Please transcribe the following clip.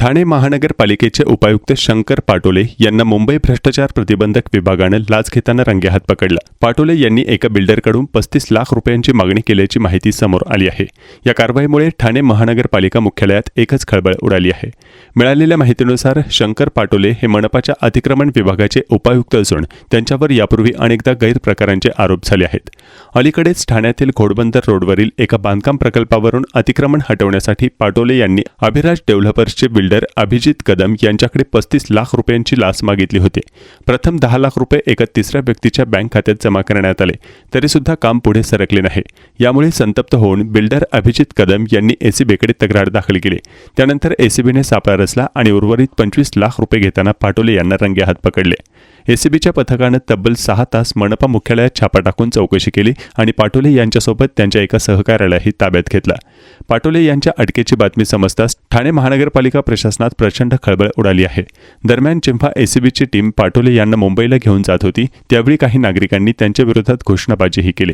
ठाणे महानगरपालिकेचे उपायुक्त शंकर पाटोले यांना मुंबई भ्रष्टाचार प्रतिबंधक विभागानं लाच घेताना रंगेहात पकडलं. पाटोले यांनी एका बिल्डरकडून पस्तीस लाख रुपयांची मागणी केल्याची माहिती समोर आली आहे. या कारवाईमुळे ठाणे महानगरपालिका मुख्यालयात एकच खळबळ उडाली आहे. मिळालेल्या माहितीनुसार शंकर पाटोले हे मनपाच्या अतिक्रमण विभागाचे उपायुक्त असून त्यांच्यावर यापूर्वी अनेकदा गैरप्रकारांचे आरोप झाले आहेत. अलीकडेच ठाण्यातील घोडबंदर रोडवरील एका बांधकाम प्रकल्पावरून अतिक्रमण हटवण्यासाठी पाटोले यांनी अभिराज डेव्हलपर्सचे बिल्डर बिल्डर अभिजित कदम यांच्याकडे पस्तीस लाख रुपयांची लाच मागितली होती. प्रथम दहा लाख रुपये एका तिसऱ्या व्यक्तीच्या बँक खात्यात जमा करण्यात आले. तरीसुद्धा काम पुढे सरकले नाही. यामुळे संतप्त होऊन बिल्डर अभिजित कदम यांनी एसीबीकडे तक्रार दाखल केली. त्यानंतर एसीबीने सापळा रचला आणि उर्वरित पंचवीस लाख रुपये घेताना पाटोले यांना रंगेहात पकडले. एसीबीच्या पथकानं तब्बल सहा तास मनपा मुख्यालयात छापा टाकून चौकशी केली आणि पाटोले यांच्यासोबत त्यांच्या एका सहकार्यालाही ताब्यात घेतला. पाटोले यांच्या अटकेची बातमी समजताच ठाणे महानगरपालिका प्रशासन प्रशासनात प्रचंड खळबळ उडाली आहे. दरम्यान जेव्हा एसीबीची टीम पाटोले यांना मुंबईला घेऊन जात होती. त्यावेळी काही नागरिकांनी त्यांच्या विरोधात घोषणाबाजीही केली.